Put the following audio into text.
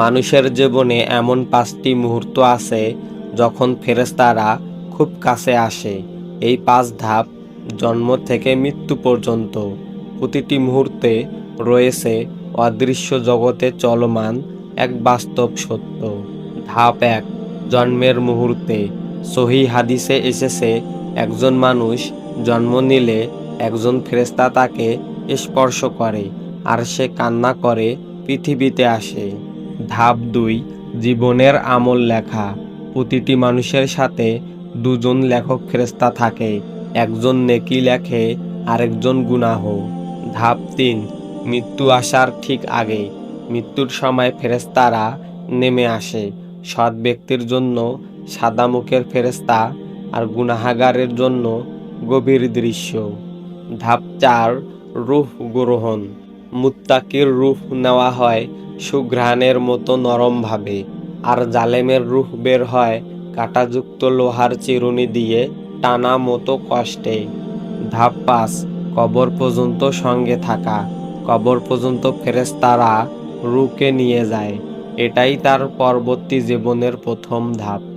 মানুষের জীবনে এমন পাঁচটি মুহূর্ত আছে যখন ফেরেশতারা খুব কাছে আসে। এই পাঁচ ধাপ জন্ম থেকে মৃত্যু পর্যন্ত প্রতিটি মুহূর্তে রয়েছে অদৃশ্য জগতে চলমান এক বাস্তব সত্য। ধাপ এক, জন্মের মুহূর্তে সহি হাদিসে এসেছে, একজন মানুষ জন্ম নিলে একজন ফেরেশতা তাকে স্পর্শ করে আর সে কান্না করে পৃথিবীতে আসে। ধাপ দুই, জীবনের আমল লেখা। প্রতিটি মানুষের সাথে দুজন লেখক ফেরেস্তা থাকে, একজন নেকি লেখে, আরেকজন গুনাহ। ধাপ তিন, মৃত্যু আসার ঠিক আগে, মৃত্যুর সময় ফেরেস্তারা নেমে আসে। সৎ ব্যক্তির জন্য সাদা মুখের ফেরেস্তা আর গুনাহাগারের জন্য গভীর দৃশ্য। ধাপ চার, রূহ গ্রহণ। মুত্তাকির রূহ নেওয়া হয় সুঘ্রাণের মতো নরমভাবে, আর জালেমের রূহ বের হয় কাঁটাযুক্ত লোহার চিরুনি দিয়ে টানা মতো কষ্টে। ধাপ পাঁচ, কবর পর্যন্ত সঙ্গে থাকা। কবর পর্যন্ত ফেরেশতারা রুকে নিয়ে যায়। এটাই তার পরবর্তী জীবনের প্রথম ধাপ।